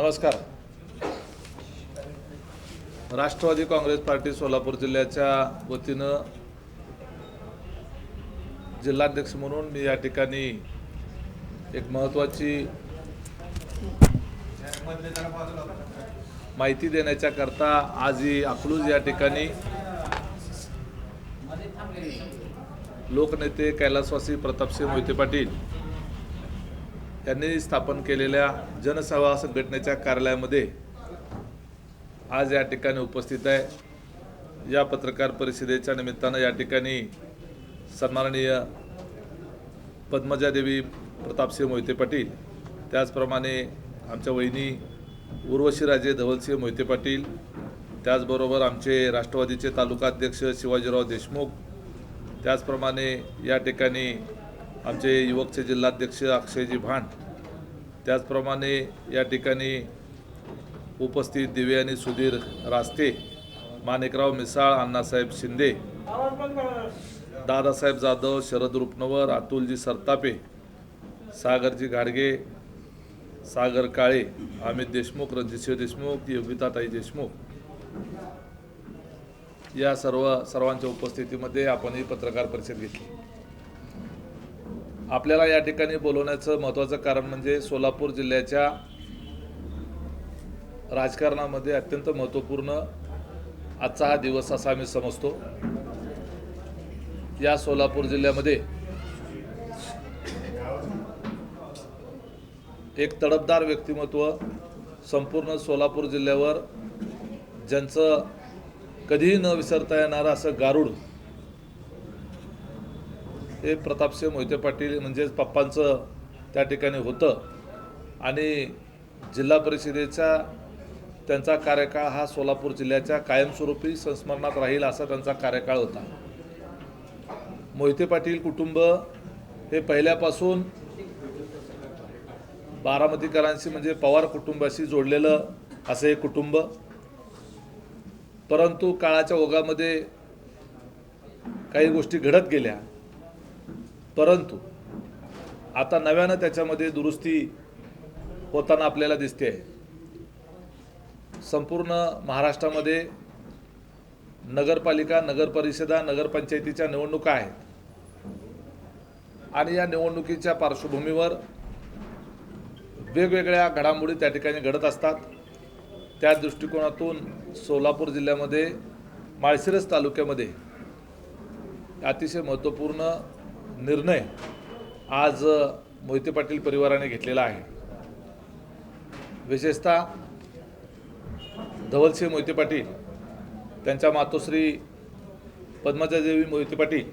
नमस्कार. राष्ट्रवादी काँग्रेस पार्टी सोलापूर जिल्ह्याच्या वतीनं जिल्हाध्यक्ष म्हणून मी या ठिकाणी एक महत्त्वाची माहिती देण्याच्या करता आज ही अकलूज या ठिकाणी लोकनेते कैलासवासी प्रतापसिंह मोहिते पाटील यांनी स्थापन केलेल्या जनसेवा संघटनेच्या कार्यालयामध्ये आज या ठिकाणी उपस्थित आहे. या पत्रकार परिषदेच्या निमित्तानं या ठिकाणी सन्माननीय पद्मजादेवी प्रतापसिंह मोहिते पाटील त्याचप्रमाणे आमच्या वहिनी उर्वशीराजे धवलसिंह मोहिते पाटील त्याचबरोबर आमचे राष्ट्रवादीचे तालुकाध्यक्ष शिवाजीराव देशमुख त्याचप्रमाणे या ठिकाणी आमचे युवकचे जिल्हाध्यक्ष अक्षयजी भांड त्याचप्रमाणे या ठिकाणी उपस्थित दिव्यानी सुधीर रास्ते माणिकराव मिसाळ अण्णासाहेब शिंदे दादासाहेब जाधव शरद रुपनवर अतुलजी सरतापे सागरजी घाडगे सागर काळे अमित देशमुख रणजितसिंह देशमुख योगिताताई देशमुख. या सर्व सर्वांच्या उपस्थितीमध्ये आपण ही पत्रकार परिषद घेतली. आपल्याला या ठिकाणी बोलवण्याचं महत्त्वाचं कारण म्हणजे सोलापूर जिल्ह्याच्या राजकारणामध्ये अत्यंत महत्त्वपूर्ण आजचा हा दिवस असा आम्ही समजतो. या सोलापूर जिल्ह्यामध्ये एक तडफदार व्यक्तिमत्व संपूर्ण सोलापूर जिल्ह्यावर ज्यांचं कधीही न विसरता येणारं असं गारुड हे प्रतापसिंह मोहिते पाटील म्हणजेच पप्पांचं त्या ठिकाणी होतं. आणि जिल्हा परिषदेचा त्यांचा कार्यकाळ हा सोलापूर जिल्ह्याच्या कायमस्वरूपी संस्मरणात राहील असा त्यांचा कार्यकाळ होता. मोहिते पाटील कुटुंब हे पहिल्यापासून बारामतीकरांशी म्हणजे पवार कुटुंबाशी जोडलेलं असं हे कुटुंब. परंतु काळाच्या ओघामध्ये काही गोष्टी घडत गेल्या. परंतु आता नव्यानं त्याच्यामध्ये दुरुस्ती होताना आपल्याला दिसते आहे. संपूर्ण महाराष्ट्रामध्ये नगरपालिका नगरपरिषदा नगरपंचायतीच्या निवडणुका आहेत. आणि या निवडणुकीच्या पार्श्वभूमीवर वेगवेगळ्या घडामोडी त्या ठिकाणी घडत असतात. त्या दृष्टिकोनातून सोलापूर जिल्ह्यामध्ये माळशिरस तालुक्यामध्ये अतिशय महत्त्वपूर्ण निर्णय आज मोहिते पाटील परिवाराने घेतलेला आहे. विशेषतः धवलसिंह मोहिते पाटील त्यांच्या मातोश्री पद्मजादेवी मोहिते पाटील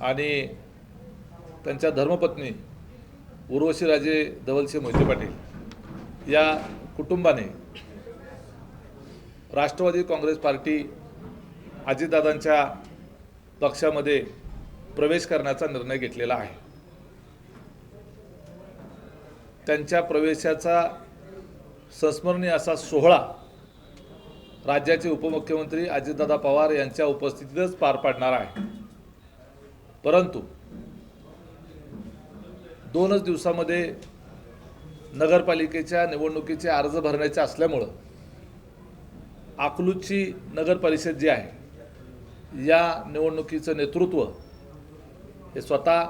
आणि त्यांच्या धर्मपत्नी उर्वशीराजे धवलसिंह मोहिते पाटील या कुटुंबाने राष्ट्रवादी काँग्रेस पार्टी अजितदादांच्या पक्षामध्ये प्रवेश करण्याचा निर्णय घेतलेला आहे. त्यांच्या प्रवेशाचा संस्मरणीय असा सोहळा राज्याचे उपमुख्यमंत्री अजितदादा पवार यांच्या उपस्थितीतच पार पाडणार आहे. परंतु दोनच दिवसामध्ये नगरपालिकेच्या निवडणुकीचे अर्ज भरण्याचे असल्यामुळं अकलूजची नगर परिषद जी आहे या निवडणुकीचं नेतृत्व हे स्वतः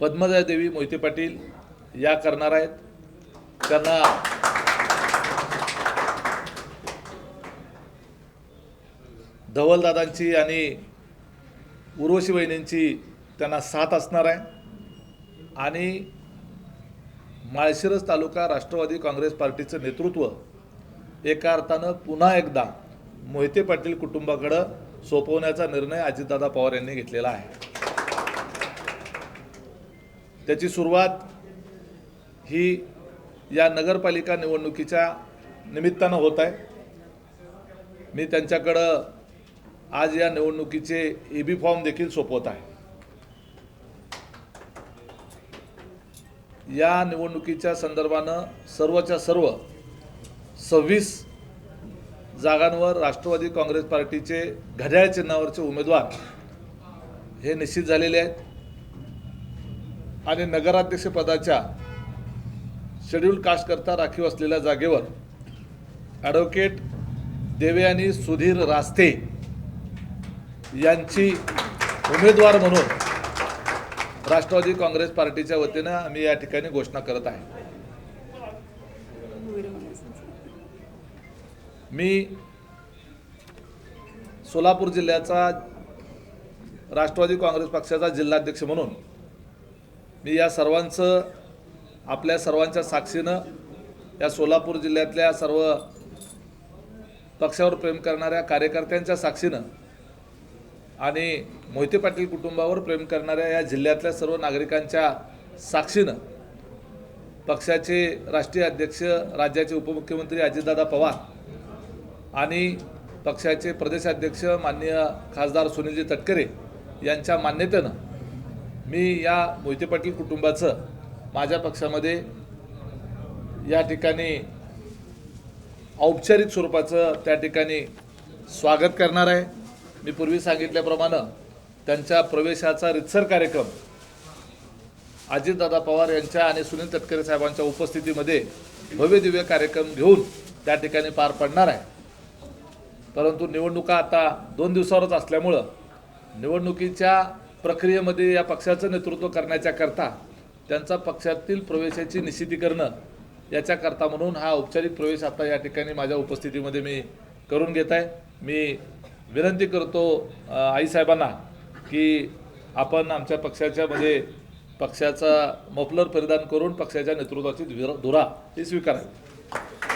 पद्मजा देवी मोहिते पाटील या करणार आहेत. त्यांना धवलदादांची आणि उर्वशी वहिनींची त्यांना साथ असणार आहे. आणि माळशिरस तालुका राष्ट्रवादी काँग्रेस पार्टीचं नेतृत्व एका अर्थानं पुन्हा एकदा मोहिते पाटील कुटुंबाकडं सोपवण्याचा निर्णय अजितदादा पवार यांनी घेतलेला आहे. त्याची सुरुवात ही या नगरपालिका निवडणुकीच्या निमित्तानं होत आहे. मी त्यांच्याकडं आज या निवडणुकीचे ए बी फॉर्म देखील सोपवत आहे. या निवडणुकीच्या संदर्भानं सर्वच्या सर्व सव्वीस जागांवर राष्ट्रवादी काँग्रेस पार्टीचे घड्याळ चिन्हावरचे उमेदवार हे निश्चित झालेले आहेत. आणि नगराध्यक्षपदाच्या शेड्यूल कास्टकरता राखीव असलेल्या जागेवर ॲडव्होकेट देवयानी सुधीर रास्ते यांची उमेदवार म्हणून राष्ट्रवादी काँग्रेस पार्टीच्या वतीनं आम्ही या ठिकाणी घोषणा करत आहे. मी सोलापूर जिल्ह्याचा राष्ट्रवादी काँग्रेस पक्षाचा जिल्हाध्यक्ष म्हणून मी या सर्वांचं आपल्या सर्वांच्या साक्षीनं या सोलापूर जिल्ह्यातल्या सर्व पक्षावर प्रेम करणाऱ्या कार्यकर्त्यांच्या साक्षीनं आणि मोहिते पाटील कुटुंबावर प्रेम करणाऱ्या या जिल्ह्यातल्या सर्व नागरिकांच्या साक्षीनं पक्षाचे राष्ट्रीय अध्यक्ष राज्याचे उपमुख्यमंत्री अजितदादा पवार आणि पक्षाचे प्रदेशाध्यक्ष माननीय खासदार सुनीलजी तटकरे यांच्या मान्यतेनं मी या मोहिते पाटील कुटुंबाचं माझ्या पक्षामध्ये या ठिकाणी औपचारिक स्वरूपाचं त्या ठिकाणी स्वागत करणार आहे. मी पूर्वी सांगितल्याप्रमाणे त्यांच्या प्रवेशाचा रितसर कार्यक्रम अजितदादा पवार यांच्या आणि सुनील तटकरे साहेबांच्या उपस्थितीमध्ये भव्य दिव्य कार्यक्रम घेऊन त्या ठिकाणी पार पडणार आहे. परंतु निवडणुका आता दोन दिवसावरच असल्यामुळं निवडणुकीच्या प्रक्रियेमध्ये या पक्षाचं नेतृत्व करण्याच्या करता त्यांचा पक्षातील प्रवेशाची निश्चिती करणं याच्याकरता म्हणून हा औपचारिक प्रवेश आता या ठिकाणी माझ्या उपस्थितीमध्ये मी करून घेत आहे. मी विनंती करतो आईसाहेबांना की आपण आमच्या पक्षाच्या मध्ये पक्षाचा मफलर परिधान करून पक्षाच्या नेतृत्वाची धुरा धुरा ही स्वीकारावी.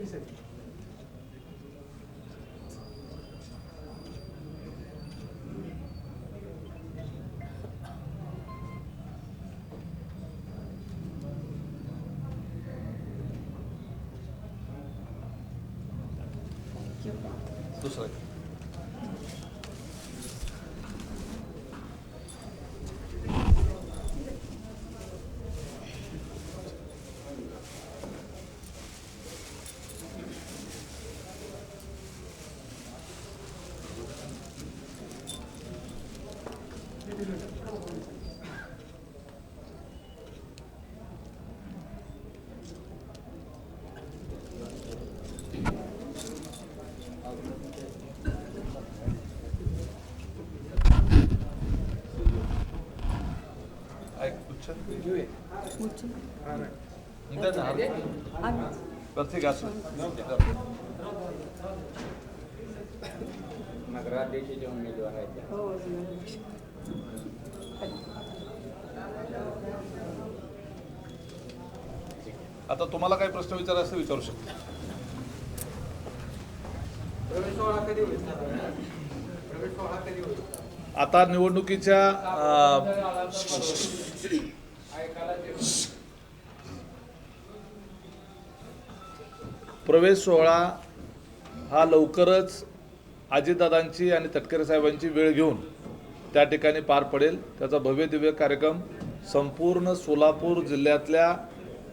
दुसरं एक. ऐक, उच्च. द्या ना, उमेदवार आहेत आता तुम्हाला काही प्रश्न विचारायचे असं विचारू शकता. प्रवेश सोहळा कधी होईल प्रवेश सोहळा कधी होईल आता निवडणुकीच्या प्रवेश सोहळा हा लवकरच अजितदादांची आणि तटकरे साहेबांची वेळ घेऊन त्या ठिकाणी पार पडेल. त्याचा भव्य दिव्य कार्यक्रम संपूर्ण सोलापूर जिल्ह्यातल्या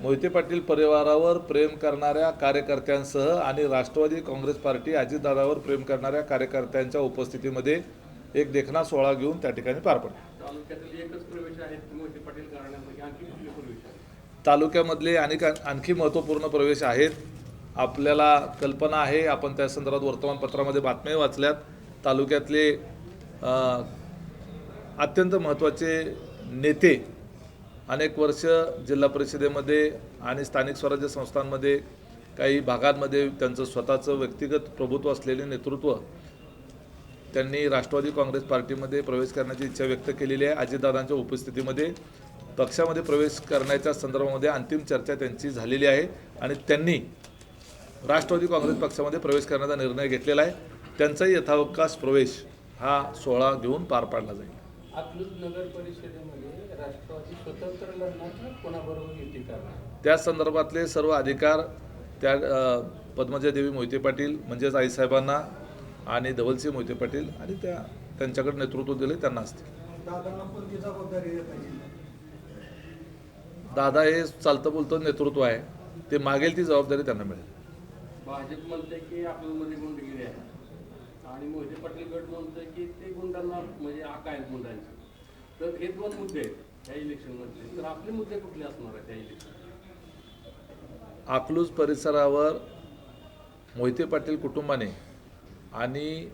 मोहिते पाटील परिवारावर प्रेम करणाऱ्या कार्यकर्त्यांसह आणि राष्ट्रवादी काँग्रेस पार्टी अजितदादावर प्रेम करणाऱ्या कार्यकर्त्यांच्या उपस्थितीमध्ये एक देखणा सोहळा घेऊन त्या ठिकाणी पार पडेल. तालुक्यामधले आणि आणखी महत्त्वपूर्ण प्रवेश आहेत. आपल्याला कल्पना आहे. आपण त्या संदर्भात वर्तमानपत्रामध्ये बातम्या वाचल्यात. तालुक्यातले अत्यंत महत्त्वाचे नेते अनेक वर्ष जिल्हा परिषदेमध्ये आणि स्थानिक स्वराज्य संस्थांमध्ये काही भागांमध्ये त्यांचं स्वतःचं व्यक्तिगत प्रभुत्व असलेले नेतृत्व त्यांनी राष्ट्रवादी काँग्रेस पार्टीमध्ये प्रवेश करण्याची इच्छा व्यक्त केलेली आहे. अजितदादांच्या उपस्थितीमध्ये पक्षामध्ये प्रवेश करण्याच्या संदर्भामध्ये अंतिम चर्चा त्यांची झालेली आहे आणि त्यांनी राष्ट्रवादी काँग्रेस पक्षामध्ये प्रवेश करण्याचा निर्णय घेतलेला आहे. त्यांचाही यथावकाश प्रवेश हा सोहळा घेऊन पार पाडला जाईल. अकलूज नगर परिषदेमध्ये राष्ट्रवादी स्वतंत्र लढणार की कोणाबरोबर युती करणार? त्या संदर्भातले सर्व अधिकार त्या अ, पद्मजादेवी मोहिते पाटील म्हणजेच आईसाहेबांना आणि धवलसिंह मोहिते पाटील आणि त्या त्यांच्याकडे नेतृत्व दिले त्यांना असतील. दादा हे चालतं बोलतं नेतृत्व आहे. ते मागेल ती जबाबदारी त्यांना मिळेल. भाजप म्हणते की आपल्यामध्ये गुंडगिरी आहे. आणि मोहिते पाटील गट म्हणतोय की ते गुंडांना म्हणजे आका आहेत गुंडांचे. तर हे दोन मुद्दे आहेत त्या इलेक्शनमधले. तर आपले मुद्दे कुठले असणार आहेत त्या इलेक्शन अकलूज परिसरावर मोहिते पाटील कुटुंबाने आणि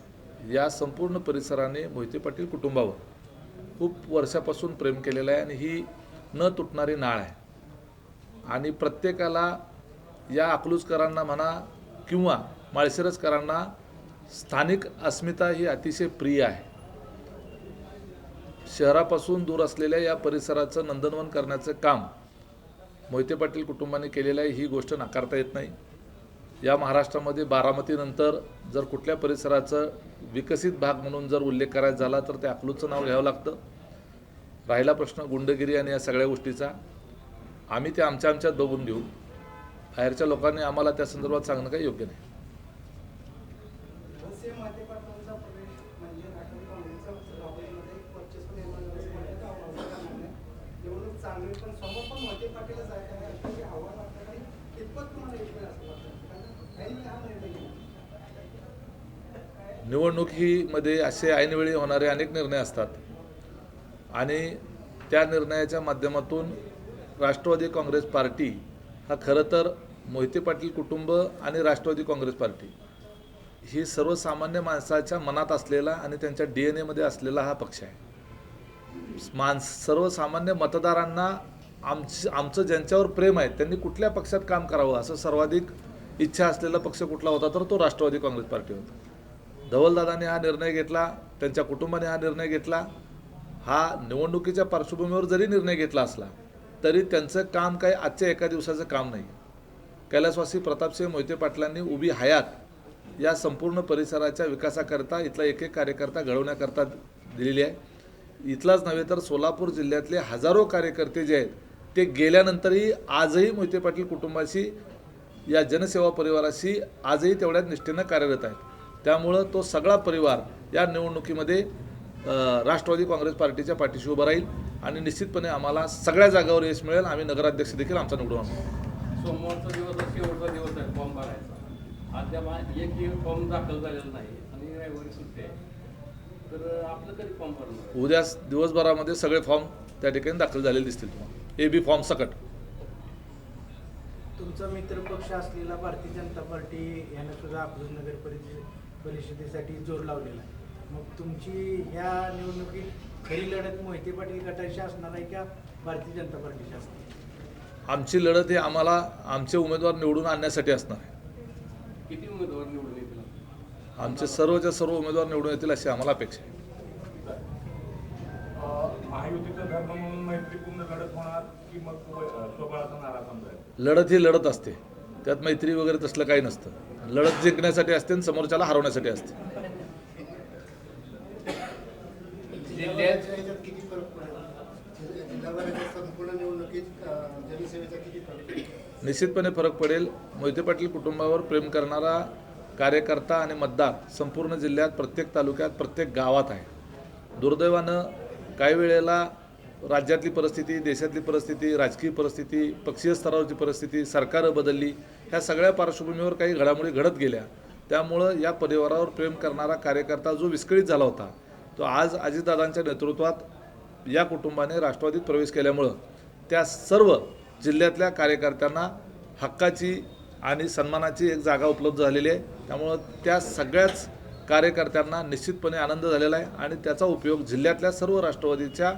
या संपूर्ण परिसराने मोहिते पाटील कुटुंबावर खूप वर्षापासून प्रेम केलेलं आहे आणि ही न तुटणारी नाळ आहे. आणि प्रत्येकाला या अकलूजकरांना म्हणा किंवा माळशिरसकरांना स्थानिक अस्मिता ही अतिशय प्रिय आहे. शहरापासून दूर असलेल्या या परिसराचं नंदनवन करण्याचं काम मोहिते पाटील कुटुंबाने केलेलं आहे ही गोष्ट नाकारता येत नाही. या महाराष्ट्रामध्ये बारामतीनंतर जर कुठल्या परिसराचं विकसित भाग म्हणून जर उल्लेख करायचा झाला तर ते अकलूजचं नाव घ्यावं लागतं. राहिला प्रश्न गुंडगिरी आणि या सगळ्या गोष्टीचा. आम्ही ते आमच्या आमच्यात बघून घेऊ. बाहेरच्या लोकांनी आम्हाला त्या संदर्भात सांगणं काही योग्य नाही. प्रवेश म्हणजे निवडणुकीमध्ये असे ऐनवेळी होणारे अनेक निर्णय असतात. आणि त्या निर्णयाच्या माध्यमातून राष्ट्रवादी काँग्रेस पार्टी हा खरं तर मोहिते पाटील कुटुंब आणि राष्ट्रवादी काँग्रेस पार्टी ही सर्वसामान्य माणसाच्या मनात असलेला आणि त्यांच्या डी एन एमध्ये असलेला हा पक्ष आहे. माणस सर्वसामान्य मतदारांना आमच आमचं ज्यांच्यावर प्रेम आहे त्यांनी कुठल्या पक्षात काम करावं असं सर्वाधिक इच्छा असलेला पक्ष कुठला होता तर तो राष्ट्रवादी काँग्रेस पार्टी होता. धवलदादाने हा निर्णय घेतला त्यांच्या कुटुंबाने हा निर्णय घेतला हा निवडणुकीच्या पार्श्वभूमीवर जरी निर्णय घेतला असला तरी त्यांचं काम काही आजच्या एका दिवसाचं काम नाही. कैलासवासी प्रतापसिंह मोहिते पाटलांनी उभी हयात या संपूर्ण परिसराच्या विकासाकरता इथला एक एक कार्यकर्ता घडवण्याकरता दिलेली आहे. इथलाच नव्हे तर सोलापूर जिल्ह्यातले हजारो कार्यकर्ते जे आहेत ते गेल्यानंतरही आजही मोहिते पाटील कुटुंबाशी या जनसेवा परिवाराशी आजही तेवढ्याच निष्ठेनं कार्यरत आहेत. त्यामुळं तो सगळा परिवार या निवडणुकीमध्ये राष्ट्रवादी काँग्रेस पार्टीच्या पाठीशी उभं राहील आणि निश्चितपणे आम्हाला सगळ्या जागावर यश मिळेल. आम्ही नगराध्यक्ष देखील आमचा निवडून आणू. सोमवारचा दिवस शेवटचा दिवस आहे फॉर्म भरायचा. अद्याप एकही फॉर्म दाखल झालेला नाही आणि रविवारी सुट्टी आहे. तर आपलं कधी फॉर्म भरणार? उद्या दिवसभरामध्ये सगळे फॉर्म त्या ठिकाणी दाखल झालेले दिसतील तुम्हाला. ए बी फॉर्म सकट. तुमचा मित्रपक्ष असलेला भारतीय जनता पार्टी यानं सुद्धा अकलूज नगर परिषद परिषदेसाठी जोर लावलेला आहे. मग तुमची ह्या निवडणुकीत खरी लढत मोहिते पाटील गटाशी असणार आहे का भारतीय जनता पार्टीशी असणार? आमची लढत ही आम्हाला आमचे उमेदवार निवडून आणण्यासाठी असणार आहे. किती उमेदवार निवडून येतील आमचे सर्वच्या सर्व उमेदवार निवडून येतील अशी आम्हाला अपेक्षा आहे. महायुतीचा धर्म म्हणून मैत्रीपूर्ण लढत होणार की मग स्वबळाचा नारा समजायचा लढत ही लढत असते. त्यात मैत्री वगैरे तसलं काही नसतं. लढत जिंकण्यासाठी असते आणि समोरच्याला हरवण्यासाठी असते. जिल्ह्याच्या ह्याच्यात किती फरक पडेल? जिल्हाभराच्या संपूर्ण निवडणुकीत अं, जनसेवेचा किती फरक पडेल? निश्चितपणे फरक पडेल. मोहिते पाटील कुटुंबावर प्रेम करणारा कार्यकर्ता आणि मतदार संपूर्ण जिल्ह्यात प्रत्येक तालुक्यात प्रत्येक गावात आहे. दुर्दैवानं काही वेळेला राज्यातली परिस्थिती देशातली परिस्थिती राजकीय परिस्थिती पक्षीय स्तरावरची परिस्थिती सरकारं बदलली ह्या सगळ्या पार्श्वभूमीवर काही घडामोडी घडत गेल्या. त्यामुळं या परिवारावर प्रेम करणारा कार्यकर्ता जो विस्कळीत झाला होता तो आज अजितदादांच्या नेतृत्वात या कुटुंबाने राष्ट्रवादीत प्रवेश केल्यामुळं त्या सर्व जिल्ह्यातल्या कार्यकर्त्यांना हक्काची आणि सन्मानाची एक जागा उपलब्ध झालेली आहे. त्यामुळं त्या सगळ्याच कार्यकर्त्यांना निश्चितपणे आनंद झालेला आहे आणि त्याचा उपयोग जिल्ह्यातल्या सर्व राष्ट्रवादीच्या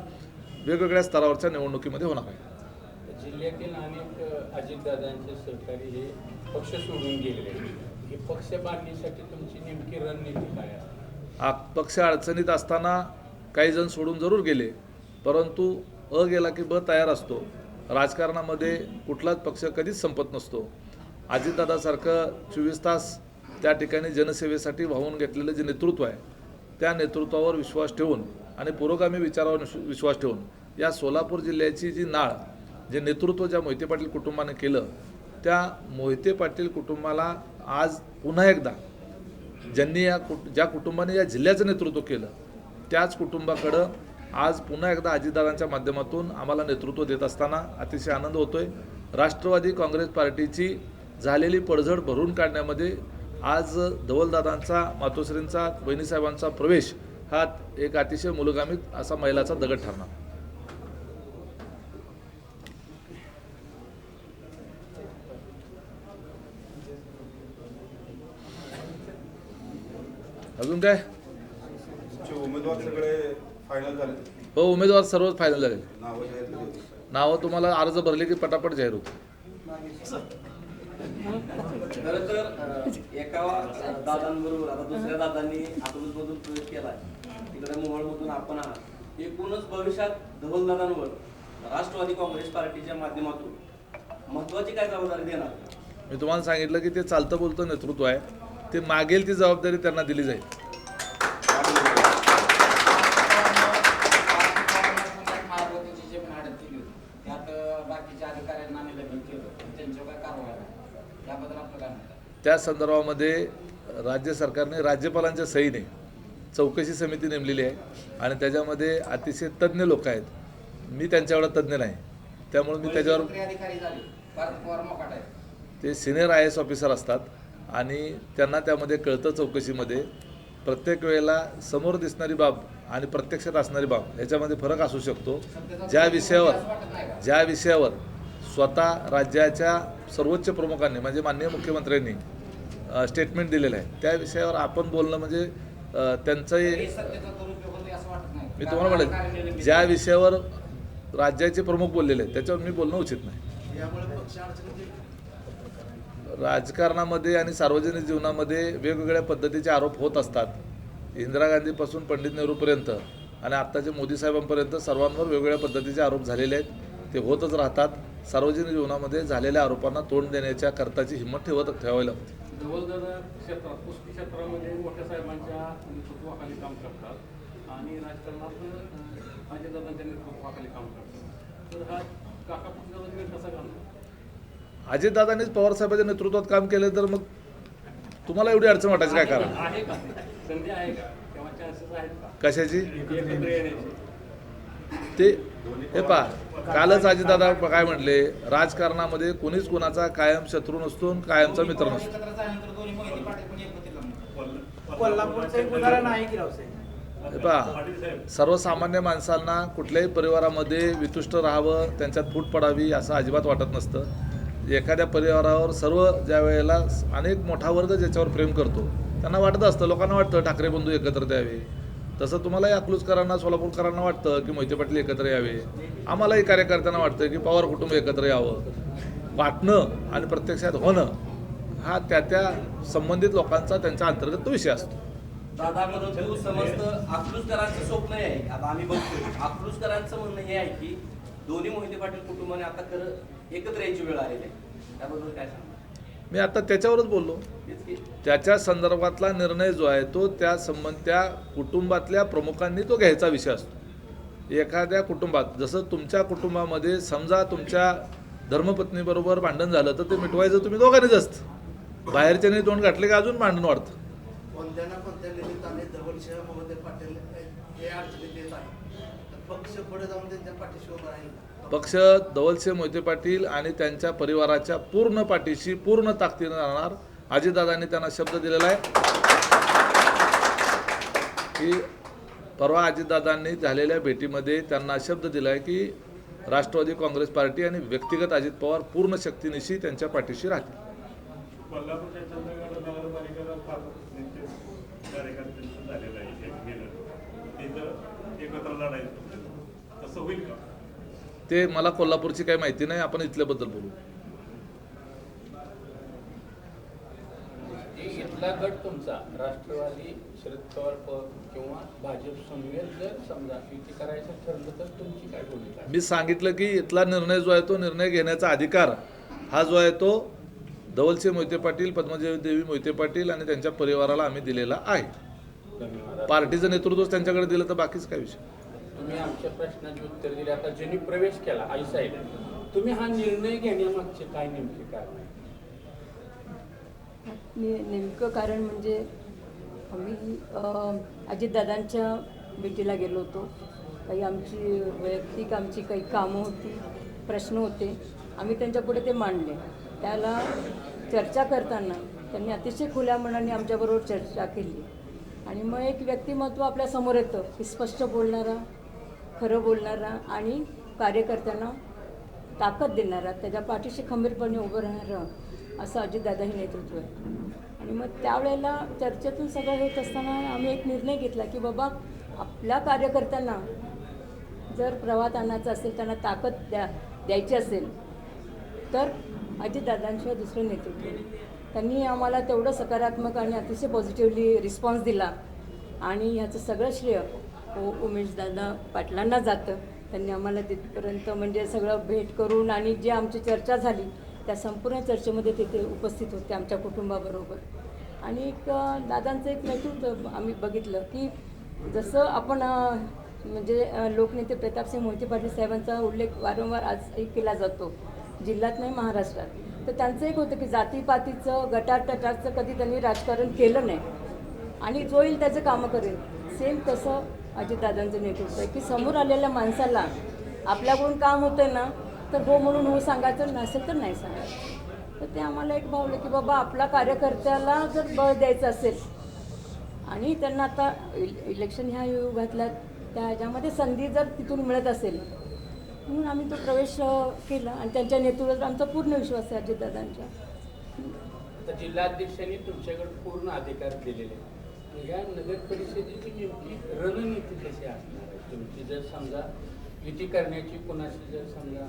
वेगवेगळ्या स्तरावरच्या निवडणुकीमध्ये होणार आहे. जिल्ह्यातील अनेक अजितदादांचे सहकारी हे पक्ष सोडून गेलेले हे पक्ष बांधणीसाठी तुमची नेमकी रणनीती काय आहे आ- पक्ष अडचणीत असताना काही जण सोडून जरूर गेले परंतु अ गेला की ब तयार असतो. राजकारणामध्ये कुठलाच पक्ष कधीच संपत नसतो. अजितदादासारखं चोवीस तास त्या ठिकाणी जनसेवेसाठी वाहून घेतलेलं जे नेतृत्व आहे त्या नेतृत्वावर विश्वास ठेवून आणि पुरोगामी विचारावर विश्वास ठेवून या सोलापूर जिल्ह्याची जी नाळ जे नेतृत्व ज्या मोहिते पाटील कुटुंबाने केलं त्या मोहिते पाटील कुटुंबाला आज पुन्हा एकदा ज्यांनी या कुट ज्या कुटुंबाने या जिल्ह्याचं नेतृत्व केलं त्याच कुटुंबाकडं आज पुन्हा एकदा अजितदादांच्या माध्यमातून आम्हाला नेतृत्व देत असताना अतिशय आनंद होतोय. राष्ट्रवादी काँग्रेस पार्टीची झालेली पडझड भरून काढण्यामध्ये आज धवलदादांचा मातोश्रींचा वहिनीसाहेबांचा प्रवेश हा एक अतिशय मुलगामी असा मैलाचा दगड ठरणार. अजून काय? उमेदवार सगळे फायनल झाले. हो उमेदवार सर्वच फायनल झाले. नावं तुम्हाला अर्ज भरले की पटापट जाहीर होते खरं तर एका दादांबरोबर आता दुसऱ्या दादांनी अकलूजमधून प्रवेश केलाय. तिकडे मोहोळमधून आपण आहात. एकूणच भविष्यात धवल दादांवर राष्ट्रवादी काँग्रेस पार्टीच्या माध्यमातून महत्वाची काय जबाबदारी देणार? मी तुम्हाला सांगितलं की ते चालतं बोलतं नेतृत्व आहे. ते मागेल ती जबाबदारी त्यांना दिली जाईल. त्या संदर्भामध्ये राज्य सरकारने राज्यपालांच्या सहीने चौकशी समिती नेमलेली आहे आणि त्याच्यामध्ये अतिशय तज्ज्ञ लोक आहेत. मी त्यांच्याकडे तज्ज्ञ नाही. त्यामुळे मी त्याच्यावर ते सिनियर आय एस ऑफिसर असतात. आणि त्यांना त्यामध्ये कळतं चौकशीमध्ये प्रत्येक वेळेला समोर दिसणारी बाब आणि प्रत्यक्षात असणारी बाब याच्यामध्ये फरक असू शकतो. ज्या विषयावर ज्या विषयावर स्वतः राज्याच्या सर्वोच्च प्रमुखांनी म्हणजे माननीय मुख्यमंत्र्यांनी स्टेटमेंट दिलेलं आहे. त्या विषयावर आपण बोलणं म्हणजे त्यांचंही हे मी तुम्हाला म्हणलं ज्या विषयावर राज्याचे प्रमुख बोललेले आहेत त्याच्यावर मी बोलणं उचित नाही यामुळे पक्ष अडचणीत येईल. राजकारणामध्ये आणि सार्वजनिक जीवनामध्ये वेगवेगळ्या पद्धतीचे आरोप होत असतात. इंदिरा गांधीपासून पंडित नेहरूपर्यंत आणि आत्ताचे मोदी साहेबांपर्यंत सर्वांवर वेगवेगळ्या पद्धतीचे आरोप झालेले आहेत. ते होतच राहतात. सार्वजनिक जीवनामध्ये झालेल्या आरोपांना तोंड देण्याच्या करताची हिंमत ठेवत ठेवावी लागते क्षेत्रात कुस्ती क्षेत्रामध्ये मोठ्या साहेबांच्या नेतृत्वाखाली काम करतात आणि राजकारणात अजितदादांच्या नेतृत्वाखाली काम करतात. तर हा काका कसा घालतो? अजितदादांनीच पवारसाहेबांच्या नेतृत्वात काम केलं तर मग तुम्हाला एवढी अडचण वाटायची काय कारण? आहे का? संधी आहे का? तेव्हा चान्सेस आहेत का? कशाची? ते हे पहा कालच अजितदादा काय म्हटले? राजकारणामध्ये कोणीच कोणाचा कायम शत्रू नसतो आणि कायमचा मित्र नसतो. एकत्र झाल्यानंतर दोन्ही मोहिते पाटील पण एकत्रित जमणार. कोल्हापूरचं एक उदाहरण आहे की रावसाहेब? हे पहा सर्वसामान्य माणसांना कुठल्याही परिवारामध्ये वितुष्ट राहावं त्यांच्यात फूट पडावी असं अजिबात वाटत नसतं. एखाद्या परिवारावर सर्व ज्या वेळेला अनेक मोठा वर्ग ज्याच्यावर प्रेम करतो त्यांना वाटत असतं लोकांना वाटतं ठाकरे बंधू एकत्र द्यावे. तसं तुम्हालाही अकलूजकरांना सोलापूरकरांना वाटतं की मोहिते पाटील एकत्र यावे. आम्हालाही कार्यकर्त्यांना वाटतं की पवार कुटुंब एकत्र यावं. वाटणं आणि प्रत्यक्षात होणं हा त्या त्या संबंधित लोकांचा त्यांच्या अंतर्गत तो विषय असतो. दादा अकलूजकरांचं स्वप्न आहे. आता आम्ही अकलूजकरांचं म्हणणं हे आहे की दोन्ही मोहिते पाटील कुटुंबाने आता खरं एकत्र यायची वेळ आलेली आहे. त्याबद्दल काय सांगा मी आता त्याच्यावरच बोललो. त्याच्या संदर्भातला निर्णय जो आहे तो त्या संबंध त्या कुटुंबातल्या प्रमुखांनी तो घ्यायचा विषय असतो. एखाद्या कुटुंबात जसं तुमच्या कुटुंबामध्ये समजा तुमच्या धर्मपत्नीबरोबर भांडण झालं तर ते मिटवायचं तुम्ही दोघांनीच असतं. बाहेरच्याने तोंड घातले का अजून भांडण वाढतं. हे पक्ष पुढे जाऊन त्यांच्या पाठीशी उभं राहील पक्ष धवलसिंह मोहिते पाटील आणि त्यांच्या परिवाराच्या पूर्ण पाठीशी पूर्ण ताकदीनं राहणार. अजितदादांनी त्यांना शब्द दिलेला आहे. की परवा अजितदादांनी झालेल्या भेटीमध्ये त्यांना शब्द दिला आहे की राष्ट्रवादी काँग्रेस पार्टी आणि व्यक्तिगत अजित पवार पूर्ण शक्तीनिशी त्यांच्या पाठीशी राहतील. एकत्र लढायचं तसं होईल का ते मला कोल्हापूरची काही माहिती नाही आपण इथल्याबद्दल बोलू. इथला गट तुमचा राष्ट्रवादी शरद पवार किंवा भाजप समवेत जर समजा युती करायचं ठरलं तर तुमची काय भूमिका? मी सांगितलं की इथला निर्णय जो आहे तो निर्णय घेण्याचा अधिकार हा जो आहे तो धवलसिंह मोहिते पाटील पद्मदेवी मोहिते पाटील आणि त्यांच्या परिवाराला आम्ही दिलेला आहे. धन्यवाद. पार्टीचं नेतृत्वच त्यांच्याकडे दिलं तर बाकीच काय विषय? तुम्ही आमच्या प्रश्नाचे उत्तर दिले. आता ज्यांनी प्रवेश केला आई साहेब तुम्ही हा निर्णय घेण्यामागचे काय नेमके कारण आहे? ने नेमकं कारण म्हणजे आम्ही अ, अजितदादांच्या भेटीला गेलो होतो. काही आमची वैयक्तिक आमची काही कामं होती प्रश्न होते. आम्ही त्यांच्यापुढे ते मांडले. त्याला चर्चा करताना त्यांनी अतिशय खुल्या मनाने आमच्याबरोबर चर्चा केली. आणि मग एक व्यक्तिमत्व आपल्यासमोर येतं की स्पष्ट बोलणारा खरं बोलणारा आणि कार्यकर्त्यांना ताकद देणारा त्याच्या पाठीशी खंबीरपणे उभं राहणारं असं अजितदादा हे नेतृत्व आहे. आणि मग त्यावेळेला चर्चेतून सगळं होत असताना आम्ही एक निर्णय घेतला की बाबा आपल्या कार्यकर्त्यांना जर प्रवाहात आणायचा असेल त्यांना ताकद द्या द्यायची असेल तर अजितदादांशिवाय दुसरं नेतृत्व त्यांनी आम्हाला तेवढं सकारात्मक आणि अतिशय पॉझिटिव्हली रिस्पॉन्स दिला. आणि ह्याचं सगळं श्रेय हो, उमेशदादा पाटलांना जातं. त्यांनी आम्हाला तिथपर्यंत म्हणजे सगळं भेट करून आणि जी आमची चर्चा झाली त्या संपूर्ण चर्चेमध्ये तिथे उपस्थित होते आमच्या कुटुंबाबरोबर. आणि एक दादांचं एक नेतृत्व आम्ही बघितलं की जसं आपण म्हणजे लोकनेते प्रतापसिंह मोहिते पाटील साहेबांचा उल्लेख वारंवार आजही केला जातो जिल्ह्यात नाही महाराष्ट्रात. तर त्यांचं एक होतं की जातीपातीचं गटाटटाचं कधी त्यांनी राजकारण केलं नाही. आणि जो येईल त्याचं कामं करेल. सेम तसं अजितदादांचं नेतृत्व आहे की समोर आलेल्या माणसाला आपल्याकडून काम होतं ना तर हो म्हणून हो सांगायचं नसेल तर नाही सांगायचं. तर ते आम्हाला एक भावलं की बाबा आपला कार्यकर्त्याला जर बळ द्यायचं असेल आणि त्यांना आता इल- इलेक्शन ह्या युगातल्या त्या ह्याच्यामध्ये संधी जर तिथून मिळत असेल म्हणून आम्ही तो प्रवेश केला. आणि त्यांच्या नेतृत्वात आमचा पूर्ण विश्वास आहे अजितदादांच्या. जिल्हाध्यक्षांनी तुमच्याकडे पूर्ण अधिकार दिलेले आहेत. या नगर परिषदेची नेमकी रणनीती कशी असणार आहे? तुमची जर समजा युती करण्याची कोणाशी जर समजा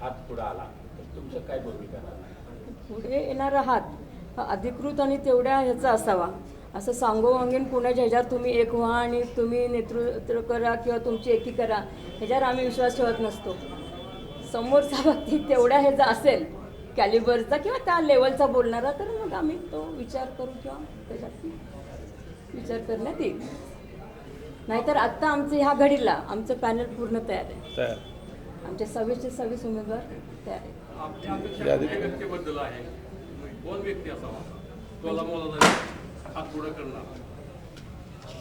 हात पुढे आला तर तुमचं काय भूमिका राहणार? पुढे येणारा हात अधिकृत आणि तेवढ्या ह्याचा असावा. असं सांगोवांगीन कुणाच्या ह्याच्यावर तुम्ही एक व्हा आणि तुम्ही नेतृत्व करा किंवा तुमची एकी करा. ह्याच्यावर आम्ही विश्वास ठेवत नसतो. समोरचा व्यक्ती तेवढ्या ह्याचा असेल कॅलिबरचा किंवा त्या लेवलचा बोलणारा तर मग आम्ही तो विचार करू किंवा त्याच्यात विचार करण्यात येईल नाहीतर आत्ता आमचं ह्या घडीला आमचं पॅनल पूर्ण तयार आहे. तयार. आमचे सव्वीसचे सव्वीस उमेदवार तयार आहेत. आहे.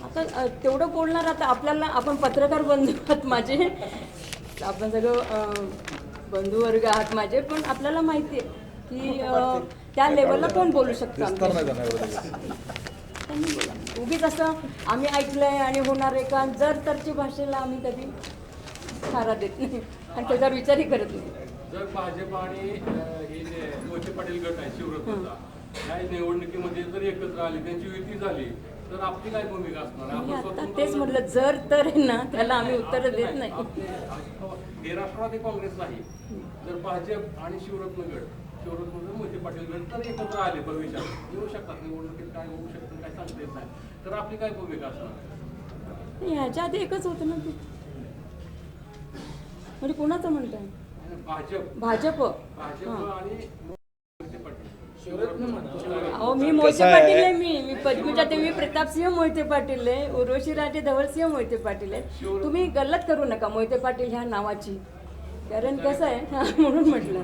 आता तेवढं बोलणार आता आपल्याला आपण पत्रकार बंधू आहात माझे. आपण सगळं बंधुवर्ग आहात माझे पण आपल्याला माहिती आहे की त्या लेवलला कोण बोलू शकतं त्यांनी बोला. उगीच असं आम्ही ऐकलंय आणि होणार आहे का? जर तरची भाषेला आम्ही कधी थारा देत नाही. आणि त्याच्यावर विचारही करत नाही. जर भाजप आणि हे जे पाटील गट आहे शिवरत्नाचा या निवडणुकीमध्ये जर एकत्र आले त्यांची युती झाली तर आपली काय भूमिका असणार? आहे? मी आपण आता स्वतंत्र तेच म्हटलं जर तर आहे ना त्याला आम्ही उत्तरं देत नाही. आपले- हे राष्ट्रवादी काँग्रेस नाही. जर भाजप आणि शिवरत्न गट मोठे पाटील गट तर एकत्र आले भविष्यात. येऊ शकतात निवडणुकीत काय होऊ शकतं काय सांगता येत नाही. तर आपली काय भूमिका असणार? ह्याच्या आधी एकच होतं ना ते. म्हणजे कुणाचं म्हणताय? भाजप. भाजप. भाजप आणि मोहिते अहो मी मोहिते? पाटील आहे मी मी पद्मजा देवी प्रतापसिंह मोहिते पाटील आहे उर्वशी राजे धवलसिंह मोहिते पाटील आहे तुम्ही गल्लत करू नका मोहिते पाटील ह्या नावाची. कारण कसं आहे हा, म्हणून म्हटलं.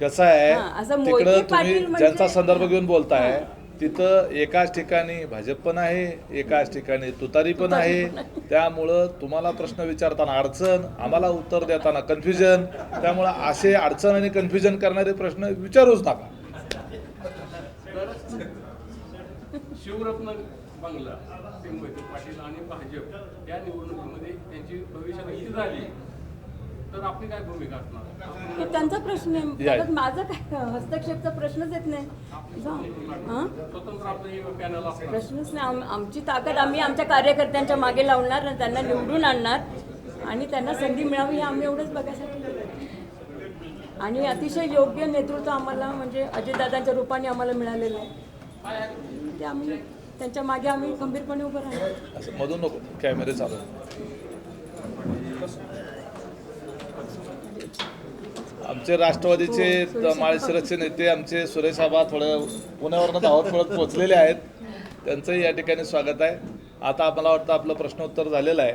कसं आहे हां, असं तिकडं पाटील तुम्ही म्हणजे- ज्यांचा संदर्भ घेऊन बोलताय तिथं एकाच ठिकाणी भाजप पण आहे एकाच ठिकाणी तुतारी पण आहे. त्यामुळं तुम्हाला प्रश्न विचारताना अडचण आम्हाला उत्तर देताना कन्फ्युजन त्यामुळं असे अडचण आणि कन्फ्युजन करणारे प्रश्न विचारूच नका. शिवरत्न बंगला पाटील आणि भाजप या निवडणुकीमध्ये त्यांची भविष्यात युती झाली. तर आपली काय भूमिका असणार? हे त्यांचा प्रश्न आहे. माझा काय हस्तक्षेपचा प्रश्नच येत नाही. हां? स्वतंत्र आपलं पॅनल असणार. प्रश्नच नाही. आम- आमची ताकद आम्ही आमच्या कार्यकर्त्यांच्या मागे लावणार आणि त्यांना निवडून आणणार आणि त्यांना संधी मिळावी हे आम्ही एवढंच बघायसाठी. आणि अतिशय योग्य नेतृत्व आम्हाला म्हणजे अजितदादांच्या रूपाने आम्हाला मिळालेलं आहे. ते आम्ही त्यांच्या मागे आम्ही खंबीरपणे उभं राहणार. असं मधून नको. कॅमेरे चालू. आमचे राष्ट्रवादीचे माळशिरसचे नेते आमचे सुरेश आबा थोड्या पुण्यावरनं धावत पडत पोहोचलेले आहेत. त्यांचंही या ठिकाणी स्वागत आहे. आता मला वाटतं आपलं प्रश्नोत्तर झालेलं आहे.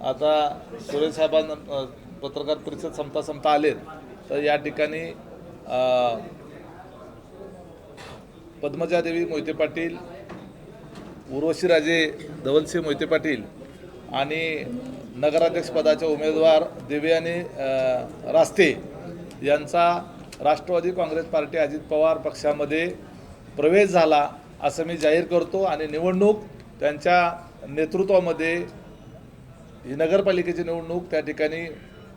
आता सुरेश साहेबांना पत्रकार परिषद संपता संपता आलेत. तर या ठिकाणी पद्मजादेवी मोहिते पाटील उर्वशीराजे धवलसिंह मोहिते पाटील आणि नगराध्यक्षपदाचे उमेदवार देवयानी रास्ते यांचा राष्ट्रवादी काँग्रेस पार्टी अजित पवार पक्षामध्ये प्रवेश झाला असं मी जाहीर करतो आणि निवडणूक त्यांच्या नेतृत्वामध्ये ही नगरपालिकेची निवडणूक त्या ठिकाणी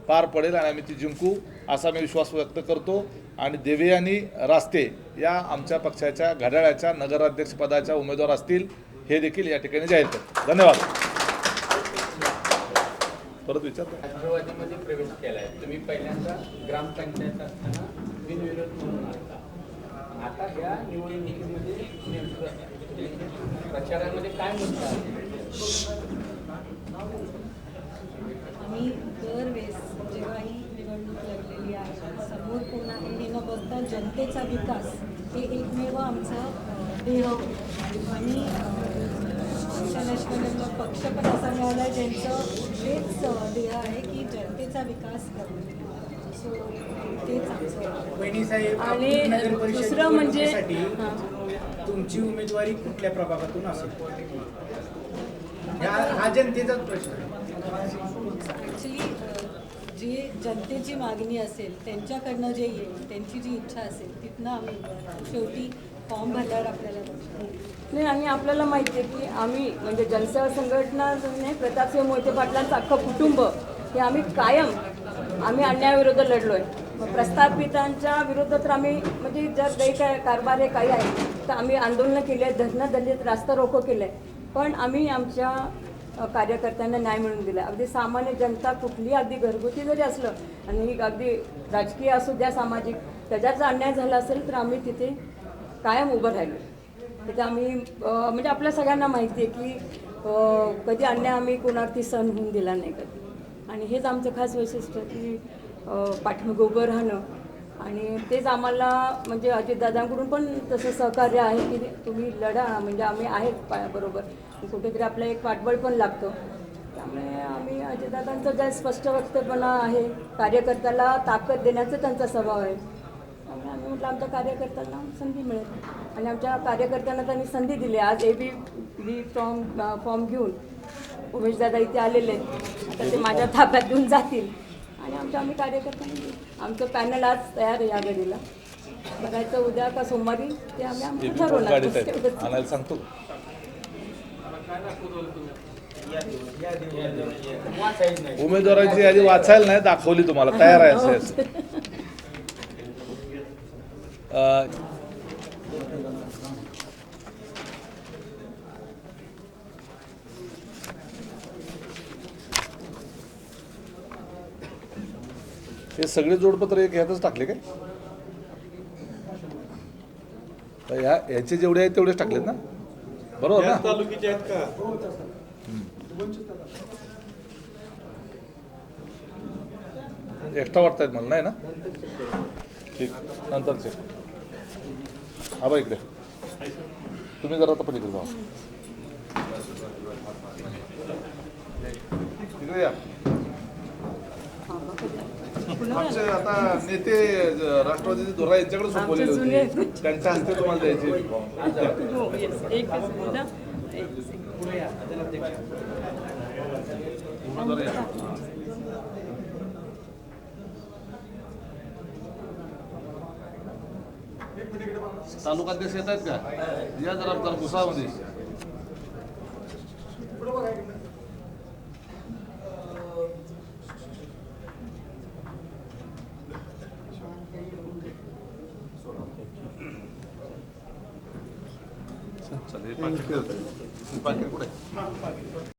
पार पडेल आणि आम्ही ती जिंकू असा मी विश्वास व्यक्त करतो. आणि देवयानी रास्ते या आमच्या पक्षाच्या घड्याळाच्या नगराध्यक्षपदाच्या उमेदवार असतील हे देखील या ठिकाणी जाहीर करतो. धन्यवाद. परत विचारतो. राष्ट्रवादीमध्ये प्रवेश केलाय. तुम्ही पहिल्यांदा ग्रामपंचायत असताना बिनविरोध म्हणून आला आता ह्या निवडणुकीमध्ये प्रचारामध्ये काय मुद्दा आहे? आम्ही दरवेळेस जेव्हा ही निवडणूक लढलेली आहे समोर कोण आहे हे न बघता जनतेचा विकास हे एकमेव आमचा ध्येय होतं. आणि नॅशनल पक्ष पण असा मिळाला आहे ज्यांचं अ, ध्येय आहे की जनतेचा विकास करणं. सो तेच आमचं. आणि दुसरं म्हणजे-. तुमची उमेदवारी कुठल्या प्रभागातून असेल? हा जनतेचाच प्रश्न जे जनतेची मागणी असेल त्यांच्याकडनं जे येईल त्यांची जी इच्छा असेल तिथनं आम्ही शेवटी फॉर्म भरल्यावर आपल्याला नाही आणि आपल्याला माहिती आहे की आम्ही म्हणजे जनसेवा संघटना नाही प्रतापसिंह मोहिते पाटलांचं अख्खं कुटुंब हे आम्ही कायम आम्ही अन्यायाविरुद्ध लढलो आहे प्रस्थापितांच्या विरुद्ध तर आम्ही म्हणजे जर काही काय कारभार हे काही आहे तर आम्ही आंदोलनं केली आहेत धरणं दलित रास्ता रोको केलं आहे पण आम्ही आमच्या कार्यकर्त्यांना न्याय मिळून दिला अगदी सामान्य जनता कुठली अगदी घरगुती जरी असलं आणि अगदी राजकीय असू द्या सामाजिक त्याच्यात जर अन्याय झाला असेल तर आम्ही तिथे कायम उभं राहिलो. त्याचं आम्ही म्हणजे आपल्या सगळ्यांना माहिती आहे की कधी अन्याय आम्ही कोणावरती सण होऊन दिला नाही कधी. आणि हेच आमचं खास वैशिष्ट्य की अ, पाठीमागे उभं राहणं. आणि तेच आम्हाला म्हणजे अजितदादांकडून पण तसं सहकार्य आहे की तुम्ही लढा म्हणजे आम्ही आहेत पा बरोबर कुठेतरी आपलं एक पाठबळ पण लागतं. त्यामुळे आम्ही अजितदादांचं जे स्पष्ट वक्तपणा आहे कार्यकर्त्याला ताकद देण्याचा त्यांचा स्वभाव आहे. म्हटलं आमच्या कार्यकर्त्यांना संधी मिळेल. आणि आमच्या कार्यकर्त्यांना त्यांनी संधी दिली. आज A B B form form घेऊन उमेशदादा इथे आलेले आहेत. आता ते माझ्या ताब्यात देऊन जातील. आणि आमच्या आम्ही कार्यकर्त्यांनी आमचं पॅनल आज तयार आहे या घडीला. बघायचं उद्या का सोमवारी ते आम्ही ठरवणार. सांगतो. उमेदवारांची यादी वाचायला नाही दाखवली तुम्हाला. तयार आहे. अ, हे सगळे जोडपत्र एक ह्यातच टाकले काय? तर ह्या ह्याचे जेवढे आहेत तेवढेच टाकलेत ना? बरोबर ना? तालुक्याचे आहेत का? एक्स्ट्रा वाटतायत मला नाही ना? ठीक. नंतर चेक. हा बा इकडे. तुम्ही जरा आता पलीकडे जाऊ इकडे या आमचे आता नेते राष्ट्रवादीचे धोरा यांच्याकडे सोपवलेले होते. त्यांच्या हस्ते तुम्हाला द्यायचे हो, yes. एकच मिनिट हा. एक second. पुढे या अध्यक्ष उमेदवार या. तालुकाध्यक्ष येत आहेत का या जरा जरा घुसामध्ये